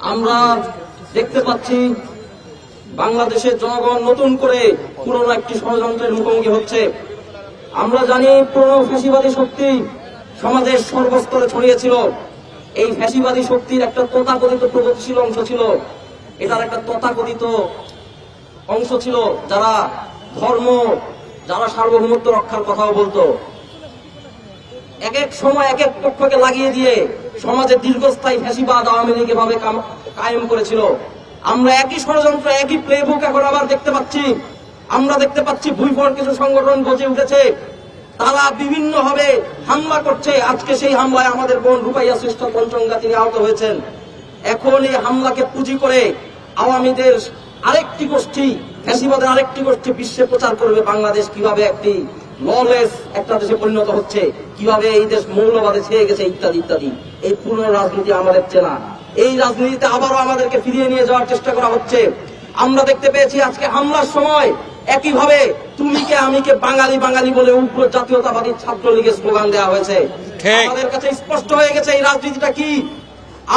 আমরা দেখতে পাচ্ছি বাংলাদেশের জনগণ নতুন করে পুরনো একটি ষড়যন্ত্রের মুখোমুখি হচ্ছে। আমরা জানি পুরনো ফ্যাসিবাদী শক্তি সমাজের সর্বস্তরে ছড়িয়েছিল। এই ফ্যাসিবাদী শক্তির একটা তথাকথিত প্রগতিশীল অংশ ছিল। এটার একটা তথাকথিত অংশ ছিল যারা ধর্ম, যারা সার্বভৌমত্ব রক্ষার কথাও বলতো। এক এক সময় এক এক পক্ষকে লাগিয়ে দিয়ে সমাজে দীর্ঘস্থায়ী ফ্যাসিবাদ আওয়ামী লীগ এভাবে কায়েম করেছিল। আমরা একই ষড়যন্ত্র, একই প্লেবুক এখন আবার দেখতে পাচ্ছি। আমরা দেখতে পাচ্ছি ভুইফর কিছু সংগঠন গজে উঠেছে। তারা বিভিন্ন ভাবে হামলা করছে। আজকে সেই হামলায় আমাদের বোন রূপাইয়া শ্রেষ্ঠ পঞ্চঙ্গা তিনি আহত হয়েছেন। এখন এই হামলাকে পুঁজি করে আওয়ামীদের আরেকটি গোষ্ঠী, ফ্যাসিবাদের আরেকটি গোষ্ঠী বিশ্বে প্রচার করবে বাংলাদেশ। কীভাবে একটি ললেস একটা দেশে পরিণত হচ্ছে? কীভাবে এই দেশ মৌলবাদে ছেয়ে গেছে? ইত্যাদি ইত্যাদি। এই পুরনো রাজনীতি আমাদের চেনা। এই রাজনীতিতে আবারও আমাদেরকে ফিরিয়ে নিয়ে যাওয়ার চেষ্টা করা হচ্ছে। আমরা দেখতে পেয়েছি আজকে হামলার সময় একইভাবে তুমি কে আমি কে বাঙালি বাঙালি বলে উগ্র জাতীয়তাবাদী ছাত্রলীগের স্লোগান দেওয়া হয়েছে। আমাদের কাছে স্পষ্ট হয়ে গেছে এই রাজনীতিটা কি?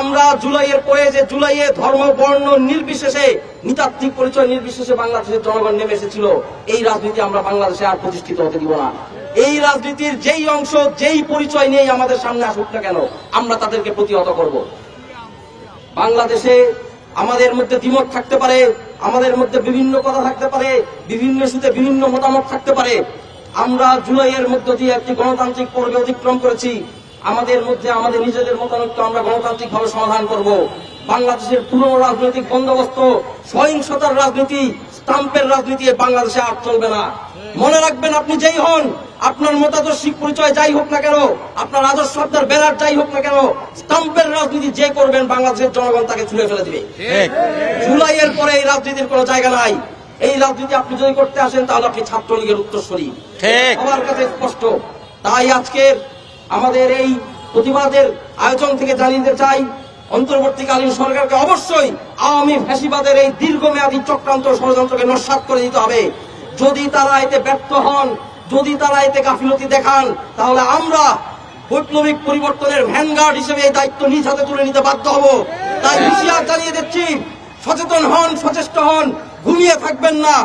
আমরা জুলাইয়ের পরে যে জুলাইয়ে ধর্ম বর্ণ নির্বিশেষে নৃতাত্ত্বিক পরিচয় নির্বিশেষে বাংলাদেশের জনগণ নেমে এসেছিল এই রাজনীতি আমরা বাংলাদেশে আর প্রতিষ্ঠিত হতে দিব না। এই রাজনীতির যেই অংশ, যেই পরিচয় নিয়েই আমাদের সামনে আসুক না কেন, আমরা তাদেরকে প্রতিহত করব। বাংলাদেশে আমাদের মধ্যে দ্বিমত থাকতে পারে, আমাদের মধ্যে বিভিন্ন কথা থাকতে পারে, বিভিন্ন ইস্যুতে বিভিন্ন মতামত থাকতে পারে। আমরা জুলাইয়ের মধ্য দিয়ে একটি গণতান্ত্রিক পর্বে অতিক্রম করেছি। আমাদের মধ্যে, আমাদের নিজেদের মতামতকে আমরা গণতান্ত্রিক ভাবে সমাধান করব। বাংলাদেশের পুরনো রাজনৈতিক বন্দোবস্ত, সহিংসতার রাজনীতি, স্টাম্পের রাজনীতি বাংলাদেশে আর চলবে না। মনে রাখবেন আপনি যেই হন আপনার মতাদর্শিক পরিচয় যাই হোক না কেন আপনার আদর্শ আপনার ব্যানার যাই হোক না কেন স্টাম্পের রাজনীতি যে করবেন বাংলাদেশের জনগণ তাকে ছুড়ে ফেলে দিবে। জুলাইয়ের পরে এই রাজনীতির কোনো জায়গা নাই। এই রাজনীতি আপনি যদি করতে আসেন তাহলে আপনি ছাত্রলীগের উত্তরসূরি। আমার কাছে স্পষ্ট। তাই আজকের আমাদের এই প্রতিবাদের আয়োজন থেকে জানিয়ে দিতে চাই অন্তর্বর্তীকালীন সরকারকে অবশ্যই আওয়ামী ফ্যাসিবাদের এই দীর্ঘমেয়াদী চক্রান্ত ষড়যন্ত্রকে নস্বাত করে দিতে হবে। যদি তারা এতে ব্যর্থ হন যদি তারা এতে গাফিলতি দেখান, তাহলে আমরা বৈপ্লবিক পরিবর্তনের ভ্যানগার্ড হিসেবে এই দায়িত্ব নিজ হাতে তুলে নিতে বাধ্য হব। তাই হুঁশিয়ার জানিয়ে দিচ্ছি, সচেতন হন, সচেষ্ট হন, ঘুমিয়ে থাকবেন না।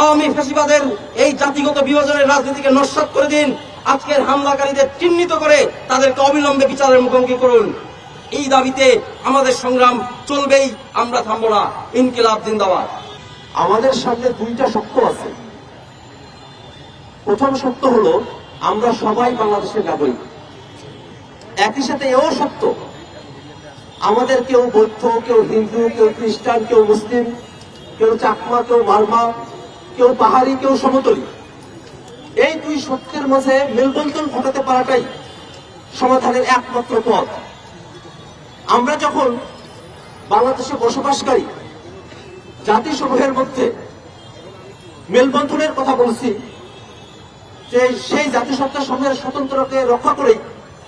আওয়ামী ফ্যাসিবাদের এই জাতিগত বিভাজনের রাজনীতিকে নস্বাত করে দিন। আজকের হামলাকারীদের চিহ্নিত করে তাদেরকে অবিলম্বে বিচারের মুখোমুখি করুন। এই দাবিতে আমাদের সংগ্রাম চলবেই, আমরা থামবো না। ইনকিলাব জিন্দাবাদ। আমাদের সামনে দুইটা সত্য আছে। প্রথম সত্য হলো, আমরা সবাই বাংলাদেশের নাগরিক। একই সাথে এও সত্য, আমাদের কেউ বৌদ্ধ, কেউ হিন্দু, কেউ খ্রিস্টান, কেউ মুসলিম, কেউ চাকমা, কেউ মারমা, কেউ পাহাড়ি, কেউ সমতলী। এই দুই সত্যের মাঝে মেলবন্ধন ঘটাতে পারাটাই সমাধানের একমাত্র পথ। আমরা যখন বাংলাদেশে বসবাসকারী, জাতিসমূহের মধ্যে মেলবন্ধনের কথা বলছি যে সেই জাতিসত্তা সমূহের স্বতন্ত্রকে রক্ষা করে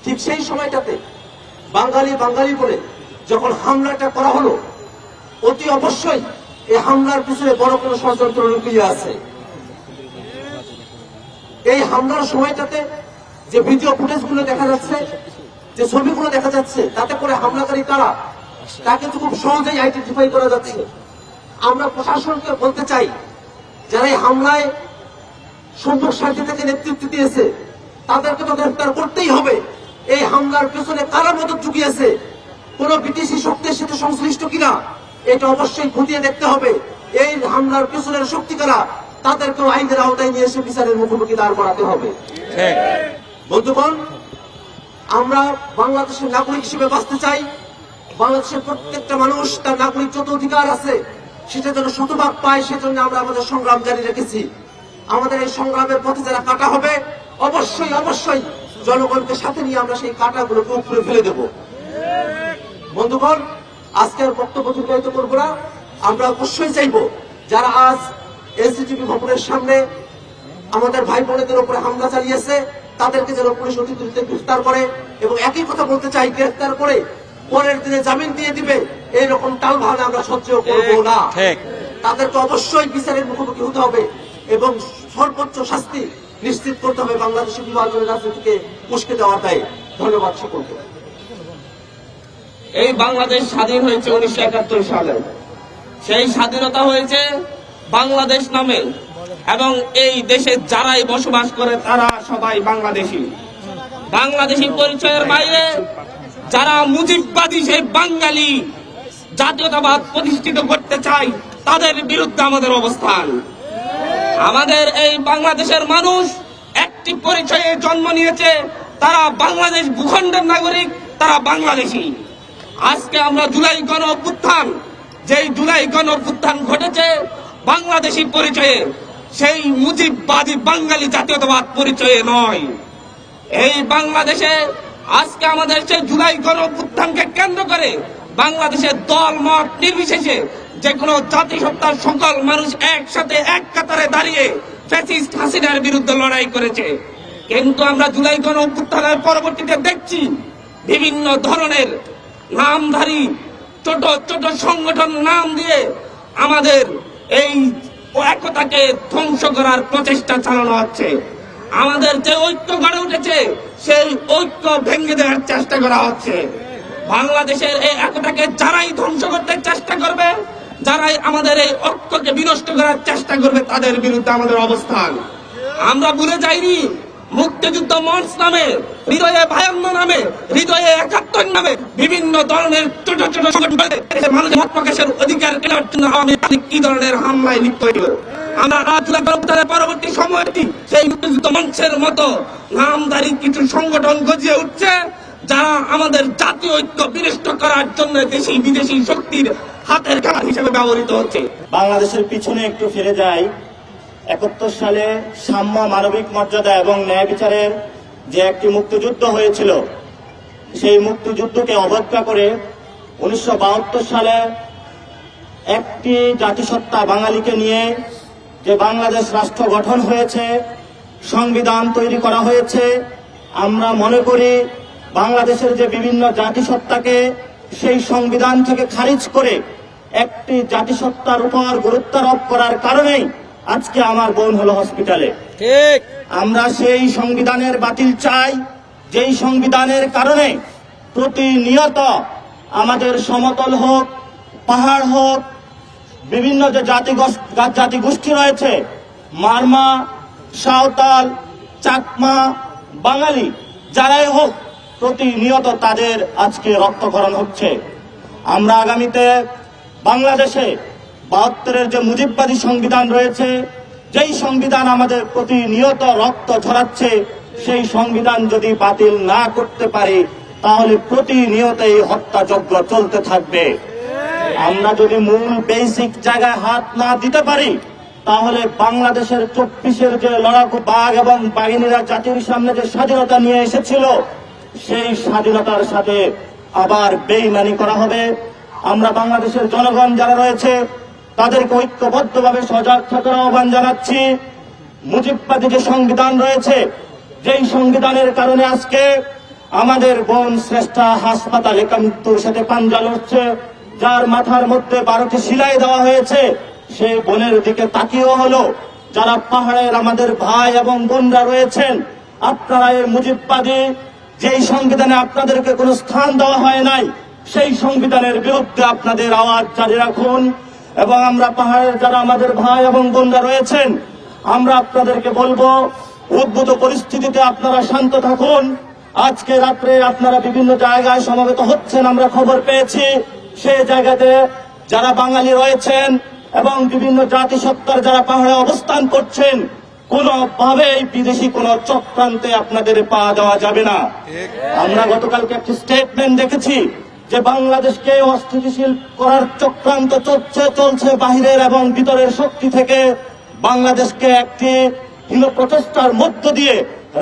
ঠিক সেই সময়টাতে বাঙালি বাঙালি বলে যখন হামলাটা করা হলো, অতি অবশ্যই এই হামলার পিছনে বড় কোনো ষড়যন্ত্র লুকিয়ে আছে। এই হামলার সময়টাতে যে ভিডিও ফুটেজগুলো দেখা যাচ্ছে, যে ছবিগুলো দেখা যাচ্ছে, তাতে করে হামলাকারী কারা, তা কিন্তু খুব সহজেই আইডেন্টিফাই করা যাচ্ছে। আমরা প্রশাসনকে বলতে চাই, যারা এই হামলায় সারিতে থেকে নেতৃত্ব দিয়েছে। তাদেরকে তো গ্রেফতার করতেই হবে। এই হামলার পেছনে কারা মদত চুকিয়েছে কোন বিদেশি শক্তির সাথে সংশ্লিষ্ট কিনা এটা অবশ্যই খতিয়ে দেখতে হবে। এই হামলার পেছনের শক্তি কারা তাদেরকেও আইনের আওতায় নিয়ে এসে বিচারের মুখোমুখি দাঁড় করাতে হবে। বন্ধুগণ আমরা বাংলাদেশের নাগরিক হিসেবে বাঁচতে চাই। বাংলাদেশের প্রত্যেকটা মানুষ তার নাগরিক যত অধিকার আছে সেটা যেন শতভাগ পায় সেজন্য আমরা আমাদের সংগ্রাম জারি রেখেছি। আমাদের এই সংগ্রামের পথে যারা কাটা হবে অবশ্যই অবশ্যই জনগণকে সাথে নিয়ে আমরা সেই কাটাগুলোকে উপরে ফেলে দেব। বন্ধুগণ আজকের বক্তব্য দীর্ঘায়িত করব না। আমরা অবশ্যই চাইব যারা আজ এনসিটিভি ভবনের সামনে আমাদের ভাই বোনেদের উপরে হামলা চালিয়েছে তাদেরকে যেন পুলিশ অতি দ্রুত গ্রেফতার করে এবং একই কথা বলতে চাই গ্রেফতার করে পরের দিনে জামিন দিয়ে দিবে এইরকম টাল ভালো আমরা সহ্য করব না। তাদেরকে অবশ্যই বিচারের মুখোমুখি হতে হবে এবং সর্বোচ্চ শাস্তি নিশ্চিত করতে হবে বাংলাদেশের বিভাজনের রাজনীতিকে উস্কে দেওয়ার দায়। ধন্যবাদ সকলকে। এই বাংলাদেশ স্বাধীন হয়েছে উনিশশো একাত্তর সালে। সেই স্বাধীনতা হয়েছে বাংলাদেশ নামে এবং এই দেশে যারাই বসবাস করে তারা সবাই বাংলাদেশী। বাংলাদেশী পরিচয়ের বাইরে যারা মুজিববাদী সেই বাঙালি জাতীয়তাবাদ প্রতিষ্ঠিত করতে চায়, তাদের বিরুদ্ধে আমাদের অবস্থান। আমাদের এই বাংলাদেশের মানুষ একটি পরিচয়ে জন্ম নিয়েছে। তারা বাংলাদেশ ভূখণ্ডের নাগরিক, তারা বাংলাদেশি। আজকে আমরা জুলাই গণ অভ্যুত্থান, যেই জুলাই গণ অভ্যুত্থান ঘটেছে, বাংলাদেশী পরিচয়ে, সেই মুজিববাদী বাঙালি জাতীয়তাবাদ পরিচয়ে নয়। এই বাংলাদেশে আজকে আমাদের সেই জুলাই গণ অভ্যুত্থানকে কেন্দ্র করে বাংলাদেশের দল মত নির্বিশেষে যে কোনো জাতিসত্তার সকল মানুষ একসাথে এক কাতারে দাঁড়িয়ে ফ্যাসিস্ট হাসিনার বিরুদ্ধে লড়াই করেছে। কিন্তু আমরা জুলাই গণ অভ্যুত্থানের পরবর্তীতে দেখছি বিভিন্ন ধরনের নামধারী ছোট ছোট সংগঠন নাম দিয়ে আমাদের এই একতাকে ধ্বংস করার প্রচেষ্টা চালানো হচ্ছে। আমাদের যে ঐক্য গড়ে উঠেছে, সেই ঐক্য ভেঙে দেওয়ার চেষ্টা করা হচ্ছে। বাংলাদেশের এই একতাকে যারাই ধ্বংস করতে চেষ্টা করবে যারাই আমাদের এই ঐক্যকে বিনষ্ট করার চেষ্টা করবে, তাদের বিরুদ্ধে আমাদের অবস্থান। আমরা ভুলে যাইনি, মুক্তিযুদ্ধ মঞ্চ নামে, হৃদয়ে ভায়ান্ন নামে, হৃদয়ে একাত্তর নামে বিভিন্ন ধরনের ছোট ছোট মানুষের অধিকার কেনার জন্য আওয়ামী কি ধরনের হামলায় লিপ্ত হয়েছিল আমরা পরবর্তী সময়টি সেই মুক্তিযুদ্ধ মঞ্চের মতো নামধারী কিছু সংগঠন গজিয়ে উঠছে। যারা আমাদের জাতীয় ঐক্য বিনষ্ট করার জন্য দেশি বিদেশি শক্তির হাতের খেলা হিসেবে ব্যবহৃত হচ্ছে। বাংলাদেশের পিছনে একটু ফিরে যাই। একাত্তর সালে সাম্য মানবিক মর্যাদা এবং ন্যায় বিচারের যে একটি মুক্তিযুদ্ধ হয়েছিল, সেই মুক্তিযুদ্ধকে অবজ্ঞা করে উনিশশো বাহাত্তর সালে একটি জাতিসত্তা বাঙালিকে নিয়ে যে বাংলাদেশ রাষ্ট্র গঠন হয়েছে, সংবিধান তৈরি করা হয়েছে, আমরা মনে করি বাংলাদেশের যে বিভিন্ন জাতিসত্তাকে সেই সংবিধান থেকে খারিজ করে একটি জাতিসত্তার উপর গুরুত্বারোপ করার কারণেই আজকে আমার বোন হলো হসপিটালে। ঠিক। আমরা সেই সংবিধানের বাতিল চাই যেই সংবিধানের কারণে প্রতিনিয়ত আমাদের সমতল হোক পাহাড় হোক বিভিন্ন যে জাতি জাতি গোষ্ঠী রয়েছে মারমা সাঁওতাল চাকমা বাঙালি যারাই হোক প্রতিনিয়ত তাদের আজকে রক্তকরণ হচ্ছে। আমরা আগামীতে বাংলাদেশে বাহাত্তরের যে মুজিববাদী সংবিধান রয়েছে, যেই সংবিধান আমাদের প্রতিনিয়ত রক্ত ঝরাচ্ছে সেই সংবিধান যদি বাতিল না করতে পারি, তাহলে প্রতিনিয়ত এই হত্যাযজ্ঞ চলতে থাকবে। আমরা যদি মূল বেসিক জায়গায় হাত না দিতে পারি, তাহলে বাংলাদেশের চব্বিশের যে লড়াকু বাঘ এবং বাহিনীরা জাতির সামনে যে স্বাধীনতা নিয়ে এসেছিল সেই স্বাধীনতার সাথে আবার বেইমানি করা হবে। আমরা বাংলাদেশের জনগণ যারা রয়েছে, তাদেরকে ঐক্যবদ্ধভাবে সজাগ থাকার আহ্বান জানাচ্ছি। মুজিববাদী যে সংবিধান রয়েছে, যেই সংবিধানের কারণে আজকে আমাদের বোন শ্রেষ্ঠা হাসপাতালে মৃত্যুর সাথে পাঞ্জা লড়ছে, যার মাথার মধ্যে বারোটি সিলাই দেওয়া হয়েছে। সেই বোনের দিকে তাকিয়েও হলো। যারা পাহাড়ের আমাদের ভাই এবং বোনরা রয়েছেন, আপনারা এই মুজিববাদী যেই সংবিধানে আপনাদেরকে কোনো স্থান দেওয়া হয় নাই, সেই সংবিধানের বিরুদ্ধে আপনাদের আওয়াজ জারি রাখুন। এবং আমরা পাহাড়ের যারা আমাদের ভাই এবং বোনরা রয়েছেন, আমরা আপনাদেরকে বলব, উদ্ভূত পরিস্থিতিতে আপনারা শান্ত থাকুন। আজকে রাত্রে আপনারা বিভিন্ন জায়গায় সমবেত হচ্ছেন, আমরা খবর পেয়েছি। সেই জায়গাতে যারা বাঙালি রয়েছেন এবং বিভিন্ন জাতিসত্তার যারা পাহাড়ে অবস্থান করছেন কোনোভাবেই বিদেশি কোনো চক্রান্তে আপনাদের পা দেওয়া যাবে না। আমরা গতকালকে একটি স্টেটমেন্ট দেখেছি যে বাংলাদেশকে অস্থিতিশীল করার চক্রান্ত চলছে চলছে বাহিরের এবং ভিতরের শক্তি থেকে বাংলাদেশকে একটি হীন প্রচেষ্টার মধ্য দিয়ে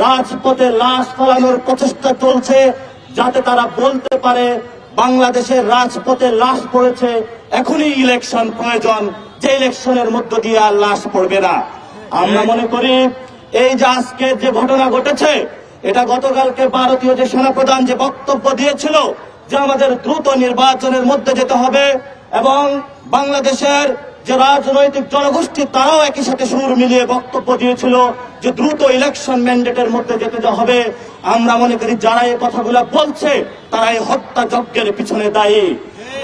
রাজপথে লাশ ফলানোর প্রচেষ্টা চলছে যাতে তারা বলতে পারে বাংলাদেশের রাজপথে লাশ পড়েছে এখনই ইলেকশন প্রয়োজন যে ইলেকশনের মধ্য দিয়ে আর লাশ পড়বে না। আমরা মনে করি এই যে আজকে যে ঘটনা ঘটেছে, এটা গতকালকে ভারতীয় যে সেনাপ্রধান যে বক্তব্য দিয়েছিল যে আমাদের দ্রুত নির্বাচনের মধ্যে যেতে হবে এবং বাংলাদেশের যে রাজনৈতিক জনগোষ্ঠী, তারাও একই সাথে সুর মিলিয়ে বক্তব্য দিয়েছিল যে দ্রুত ইলেকশন ম্যান্ডেটের মধ্যে যেতে হবে। আমরা মনে করি যারা এই কথাগুলো বলছে তারা এই হত্যা যজ্ঞের পিছনে দায়ী।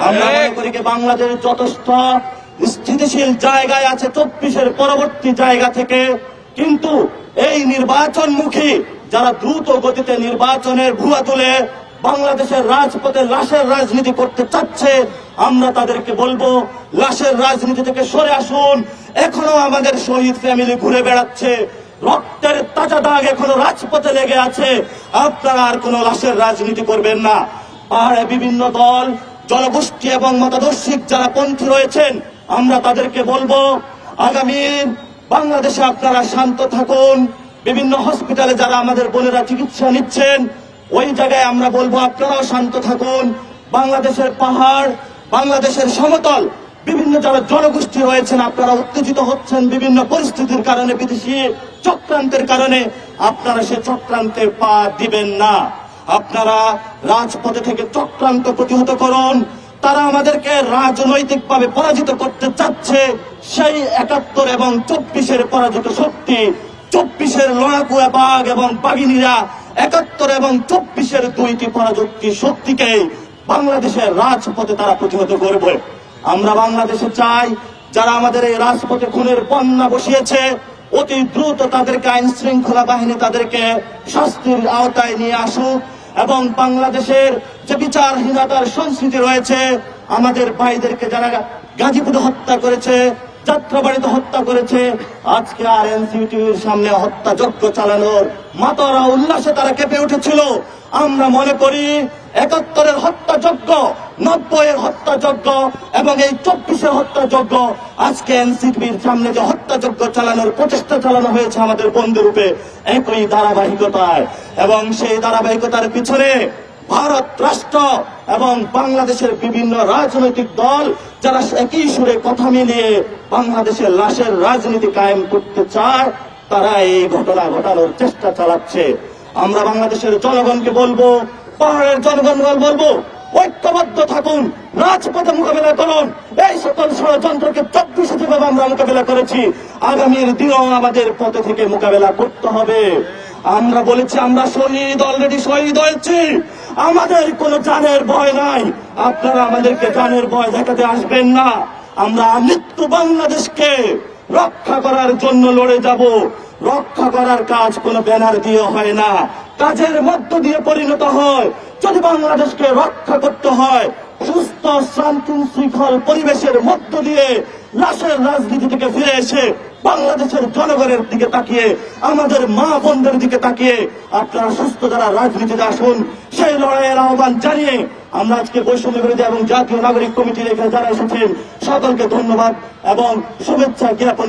আমরা মনে করি যে বাংলাদেশ যথেষ্ট স্থিতিশীল জায়গায় আছে চব্বিশের পরবর্তী জায়গা থেকে। কিন্তু এই নির্বাচনমুখী যারা দ্রুত গতিতে নির্বাচনের ভুয়া তুলে বাংলাদেশের রাজপথে লাশের রাজনীতি করতে চাচ্ছে, আমরা তাদেরকে বলব, লাশের রাজনীতি থেকে সরে আসুন। এখনও আমাদের শহীদ ফ্যামিলি ঘুরে বেড়াচ্ছে। রক্তের তাজা দাগ এখনও রাজপথে লেগে আছে। আপনারা আর কোনো লাশের রাজনীতি করবেন না। পাহাড়ে বিভিন্ন দল, জনগোষ্ঠী এবং মতাদর্শিক যারা পন্থী রয়েছেন আমরা তাদেরকে বলব, আগামী বাংলাদেশে আপনারা শান্ত থাকুন। বিভিন্ন হসপিটালে যারা আমাদের বোনেরা চিকিৎসা নিচ্ছেন, ওই জায়গায় আমরা বলব আপনারাও শান্ত থাকুন। বাংলাদেশের পাহাড়, বাংলাদেশের সমতল, বিভিন্ন যারা জনগোষ্ঠী রয়েছেন, আপনারা উত্তেজিত হচ্ছেন বিভিন্ন পরিস্থিতির কারণে, বিদেশি চক্রান্তের কারণে, আপনারা সে চক্রান্তে পা দিবেন না। আপনারা রাজপথে থেকে চক্রান্ত প্রতিহত করুন। তারা আমাদেরকে রাজনৈতিকভাবে পরাজিত করতে চাচ্ছে। সেই একাত্তর এবং চব্বিশের পরাজিত শক্তি, চব্বিশের লড়াকু বাঘ এবং বাঘিনীরা একাত্তর এবং চব্বিশের দুইটি পরাযুক্তি শক্তিকে বাংলাদেশের রাজপথে তারা প্রতিহত করবে। আমরা বাংলাদেশে চাই, যারা আমাদের এই রাজপথে খুনের বন্যা বসিয়েছে, অতি দ্রুত তাদেরকে আইন শৃঙ্খলা বাহিনী তাদেরকে শাস্তির আওতায় নিয়ে আসুক এবং বাংলাদেশের যে বিচারহীনতার সংস্কৃতি রয়েছে, আমাদের ভাইদেরকে যারা গাজীপুরে হত্যা করেছে, যাত্রাবাড়িতে হত্যা করেছে, আজকে আর এনসিটিভির সামনে হত্যা যজ্ঞ চালানোর মাতারা উল্লাসে তারা কেঁপে উঠেছিল। আমরা মনে করি একাত্তরের হত্যাযজ্ঞ, নব্বইয়ের হত্যাযজ্ঞ এবং এই চব্বিশের হত্যাযজ্ঞ আজকে এনসিপির সামনে যে হত্যাযজ্ঞ চালানোর প্রচেষ্টা চালানো হয়েছে আমাদের বন্ধুরূপে একই ধারাবাহিকতায় এবং সেই ধারাবাহিকতার পিছনে ভারত রাষ্ট্র এবং বাংলাদেশের বিভিন্ন রাজনৈতিক দল যারা একই সুরে কথা মিলিয়ে বাংলাদেশের লাশের রাজনীতি কায়েম করতে চায় তারা এই ঘটনা ঘটানোর চেষ্টা চালাচ্ছে। আমরা বাংলাদেশের জনগণকে বলব, পাহাড়ের জনগণ বলব, ঐক্যবদ্ধ থাকুন, রাজপথে মোকাবেলা করুন। এই সকল ষড়যন্ত্রকে চব্বিশে যেভাবে আমরা মোকাবেলা করেছি। আগামীর দিনও আমাদের পথে থেকে মোকাবেলা করতে হবে। আমরা বলেছি, আমরা শহীদ অলরেডি শহীদ হয়েছি। আমাদের কোনো জানের ভয় নাই। আপনারা আমাদেরকে জানের ভয় দেখাতে আসবেন না। আমরা মৃত্যু বাংলাদেশকে রক্ষা করার জন্য লড়ে যাব। রক্ষা করার কাজ কোনো ব্যানার দিয়ে হয় না। কাজের মধ্য দিয়ে পরিণত হয়। যদি বাংলাদেশকে রক্ষা করতে হয় সুস্থ, শান্তি, শৃঙ্খল পরিবেশের মধ্য দিয়ে লাশের রাজনীতি থেকে ফিরে এসে বাংলাদেশের জনগণের দিকে তাকিয়ে, আমাদের মা বোনদের দিকে তাকিয়ে আপনারা সুস্থ যারা রাজনীতিতে আসুন, সেই লড়াইয়ের আহ্বান জানিয়ে আমরা আজকে বৈষম্য বিরোধী এবং জাতীয় নাগরিক কমিটির এখানে যারা এসেছেন, সকলকে ধন্যবাদ এবং শুভেচ্ছা জ্ঞাপন